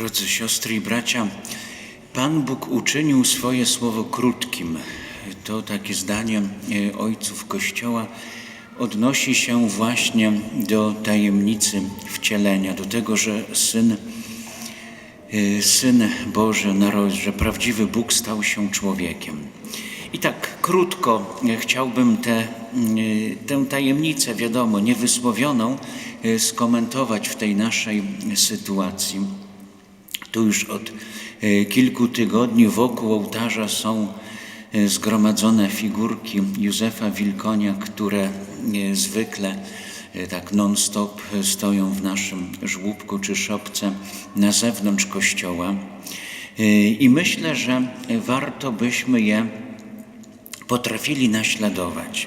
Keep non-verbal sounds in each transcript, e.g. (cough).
Drodzy siostry i bracia, Pan Bóg uczynił swoje słowo krótkim. To takie zdanie e, ojców Kościoła odnosi się właśnie do tajemnicy wcielenia, do tego, że Syn, e, Syn Boży, narodził, że prawdziwy Bóg stał się człowiekiem. I tak krótko e, chciałbym tę e, tę tajemnicę, wiadomo, niewysłowioną, skomentować w tej naszej sytuacji. Tu już od e, kilku tygodni wokół ołtarza są e, zgromadzone figurki Józefa Wilkonia, które e, zwykle tak non-stop stoją w naszym żłóbku czy szopce na zewnątrz kościoła. I myślę, że warto byśmy je potrafili naśladować.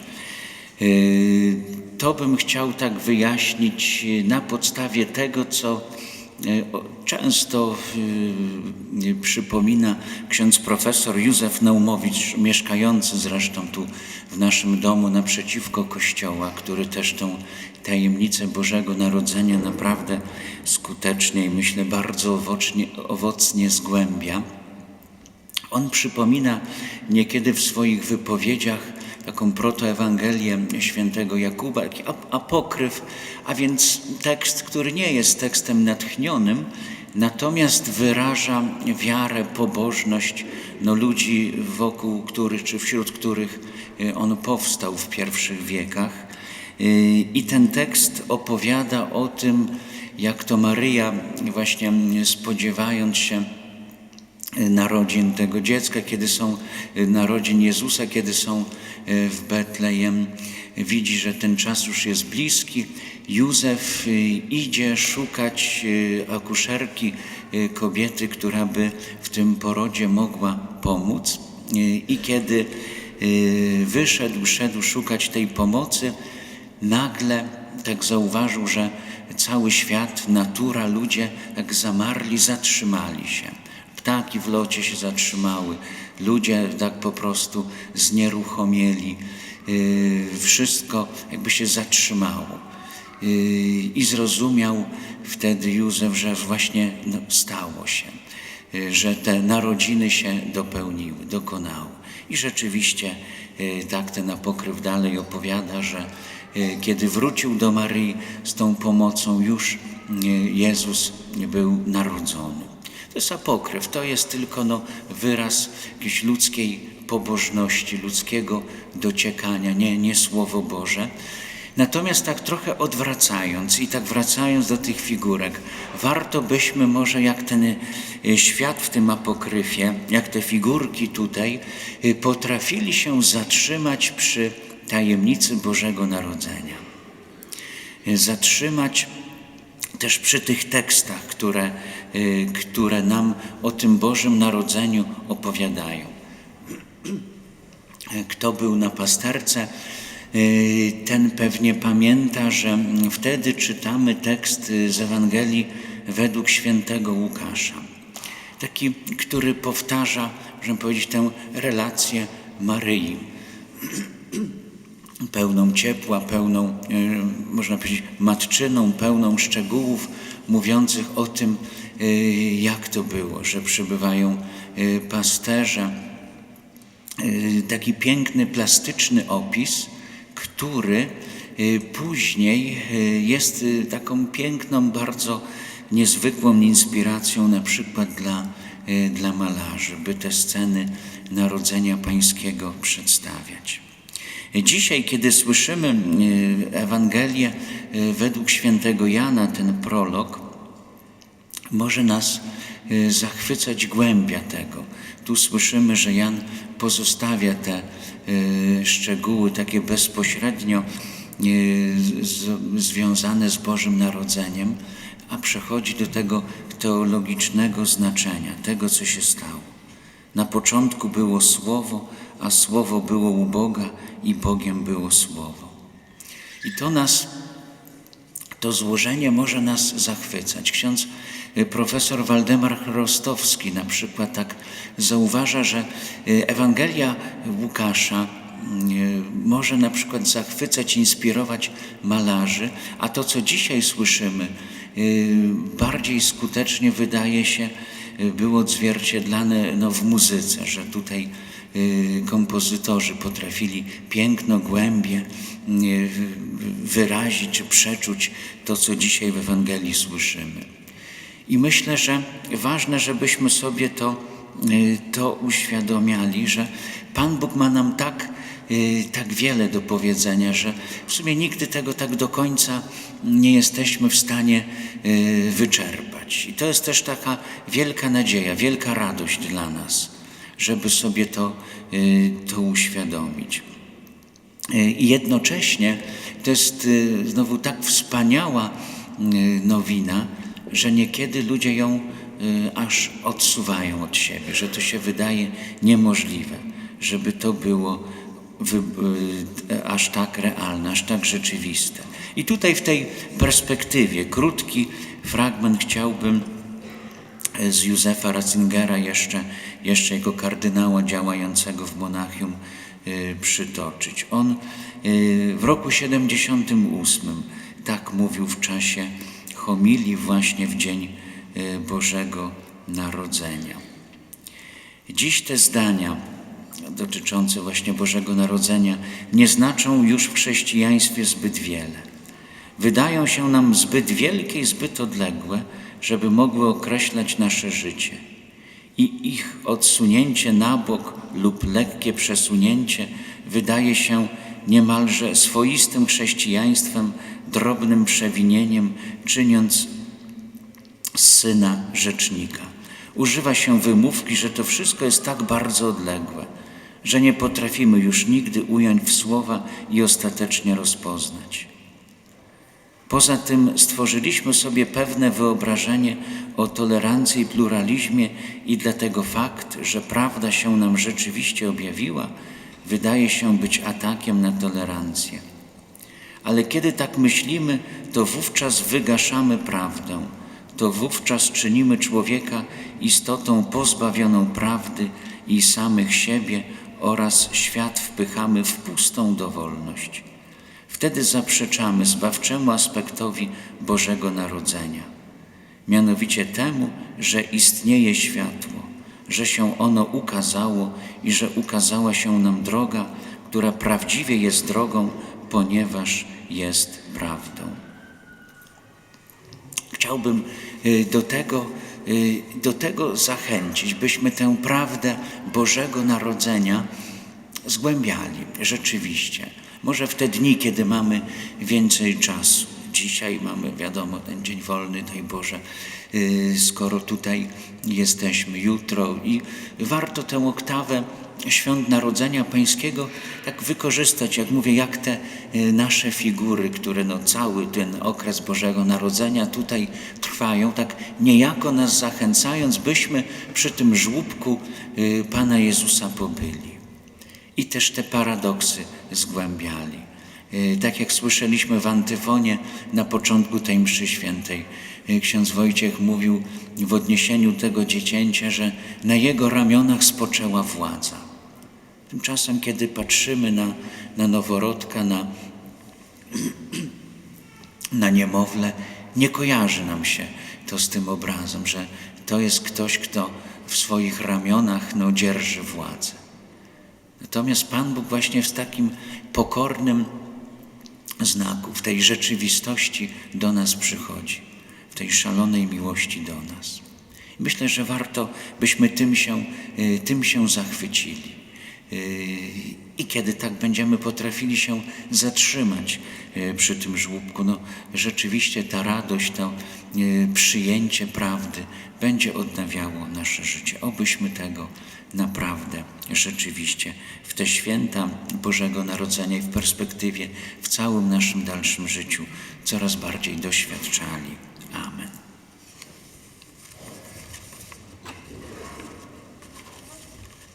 To bym chciał tak wyjaśnić na podstawie tego, co często y, przypomina ksiądz profesor Józef Naumowicz, mieszkający zresztą tu w naszym domu naprzeciwko kościoła, który też tą tajemnicę Bożego Narodzenia naprawdę skutecznie i myślę bardzo owocnie zgłębia. On przypomina niekiedy w swoich wypowiedziach taką protoewangelię świętego Jakuba, taki ap- apokryf, a więc tekst, który nie jest tekstem natchnionym, natomiast wyraża wiarę, pobożność no, ludzi, wokół których czy wśród których y, on powstał w pierwszych wiekach. Y, I ten tekst opowiada o tym, jak to Maryja, właśnie spodziewając się narodzin tego dziecka, kiedy są y, narodzin Jezusa, kiedy są y, w Betlejem. Widzi, że ten czas już jest bliski. Józef y, idzie szukać y, akuszerki, y, kobiety, która by w tym porodzie mogła pomóc. Y, I kiedy y, wyszedł, szedł szukać tej pomocy, nagle tak zauważył, że cały świat, natura, ludzie tak zamarli, zatrzymali się. Ptaki w locie się zatrzymały, ludzie tak po prostu znieruchomieli. Yy, Wszystko jakby się zatrzymało. Yy, I zrozumiał wtedy Józef, że właśnie no, stało się, yy, że te narodziny się dopełniły, dokonały. I rzeczywiście tak ten apokryf dalej opowiada, że kiedy wrócił do Maryi z tą pomocą, już Jezus był narodzony. To jest apokryf, to jest tylko no, wyraz jakiejś ludzkiej pobożności, ludzkiego dociekania, nie, nie Słowo Boże. Natomiast tak trochę odwracając i tak wracając do tych figurek, warto byśmy może jak ten y, świat w tym apokryfie, jak te figurki tutaj, y, potrafili się zatrzymać przy tajemnicy Bożego Narodzenia. Y, Zatrzymać też przy tych tekstach, które, y, które nam o tym Bożym Narodzeniu opowiadają. (clears throat) Kto był na pasterce, y, ten pewnie pamięta, że wtedy czytamy tekst y, z Ewangelii według świętego Łukasza. Taki, który powtarza, możemy powiedzieć, tę relację Maryi (clears throat) pełną ciepła, pełną, e, można powiedzieć, matczyną, pełną szczegółów mówiących o tym, e, jak to było, że przybywają e, pasterze. Taki piękny, plastyczny opis, który później jest taką piękną, bardzo niezwykłą inspiracją na przykład dla, dla malarzy, by te sceny Narodzenia Pańskiego przedstawiać. Dzisiaj, kiedy słyszymy e, Ewangelię e, według świętego Jana, ten prolog, może nas e, zachwycać głębia tego. Tu słyszymy, że Jan pozostawia te szczegóły takie bezpośrednio związane z Bożym Narodzeniem, a przechodzi do tego teologicznego znaczenia, tego, co się stało. Na początku było Słowo, a Słowo było u Boga i Bogiem było Słowo. I to nas, to złożenie może nas zachwycać. Ksiądz y, profesor Waldemar Rostowski na przykład tak zauważa, że y, Ewangelia Łukasza y, może na przykład zachwycać, inspirować malarzy, a to, co dzisiaj słyszymy bardziej skutecznie wydaje się było odzwierciedlane no, w muzyce, że tutaj kompozytorzy potrafili piękno, głębie wyrazić czy przeczuć to, co dzisiaj w Ewangelii słyszymy. I myślę, że ważne, żebyśmy sobie to, to uświadomiali, że Pan Bóg ma nam tak, tak wiele do powiedzenia, że w sumie nigdy tego tak do końca nie jesteśmy w stanie wyczerpać. I to jest też taka wielka nadzieja, wielka radość dla nas, żeby sobie to, to uświadomić. I jednocześnie to jest znowu tak wspaniała nowina, że niekiedy ludzie ją aż odsuwają od siebie, że to się wydaje niemożliwe, żeby to było aż tak realne, aż tak rzeczywiste. I tutaj w tej perspektywie krótki fragment chciałbym z Józefa Ratzingera, jeszcze, jeszcze jego kardynała działającego w Monachium, przytoczyć. On w roku 78 tak mówił w czasie homilii właśnie w dzień Bożego Narodzenia. Dziś te zdania dotyczące właśnie Bożego Narodzenia nie znaczą już w chrześcijaństwie zbyt wiele. Wydają się nam zbyt wielkie i zbyt odległe, żeby mogły określać nasze życie. I ich odsunięcie na bok lub lekkie przesunięcie wydaje się niemalże swoistym chrześcijaństwem, drobnym przewinieniem, czyniąc syna rzecznika. Używa się wymówki, że to wszystko jest tak bardzo odległe, że nie potrafimy już nigdy ująć w słowa i ostatecznie rozpoznać. Poza tym stworzyliśmy sobie pewne wyobrażenie o tolerancji i pluralizmie i dlatego fakt, że prawda się nam rzeczywiście objawiła, wydaje się być atakiem na tolerancję. Ale kiedy tak myślimy, to wówczas wygaszamy prawdę, to wówczas czynimy człowieka istotą pozbawioną prawdy i samych siebie oraz świat wpychamy w pustą dowolność. Wtedy zaprzeczamy zbawczemu aspektowi Bożego Narodzenia, mianowicie temu, że istnieje światło, że się ono ukazało i że ukazała się nam droga, która prawdziwie jest drogą, ponieważ jest prawdą. Chciałbym do tego, do tego zachęcić, byśmy tę prawdę Bożego Narodzenia zgłębiali rzeczywiście. Może w te dni, kiedy mamy więcej czasu. Dzisiaj mamy, wiadomo, ten dzień wolny, daj Boże, skoro tutaj jesteśmy jutro i warto tę oktawę świąt Narodzenia Pańskiego tak wykorzystać, jak mówię, jak te nasze figury, które no cały ten okres Bożego Narodzenia tutaj trwają, tak niejako nas zachęcając, byśmy przy tym żłóbku Pana Jezusa pobyli. I też te paradoksy zgłębiali. Tak jak słyszeliśmy w antyfonie na początku tej mszy świętej, ksiądz Wojciech mówił w odniesieniu tego dziecięcia, że na jego ramionach spoczęła władza. Tymczasem, kiedy patrzymy na, na noworodka, na, (clears throat) na niemowlę, nie kojarzy nam się to z tym obrazem, że to jest ktoś, kto w swoich ramionach no, dzierży władzę. Natomiast Pan Bóg właśnie w takim pokornym znaku, w tej rzeczywistości do nas przychodzi, w tej szalonej miłości do nas. Myślę, że warto byśmy tym się, tym się zachwycili. I kiedy tak będziemy potrafili się zatrzymać przy tym żłóbku, no rzeczywiście ta radość, to przyjęcie prawdy będzie odnawiało nasze życie. Obyśmy tego naprawdę rzeczywiście w te święta Bożego Narodzenia i w perspektywie w całym naszym dalszym życiu coraz bardziej doświadczali. Amen.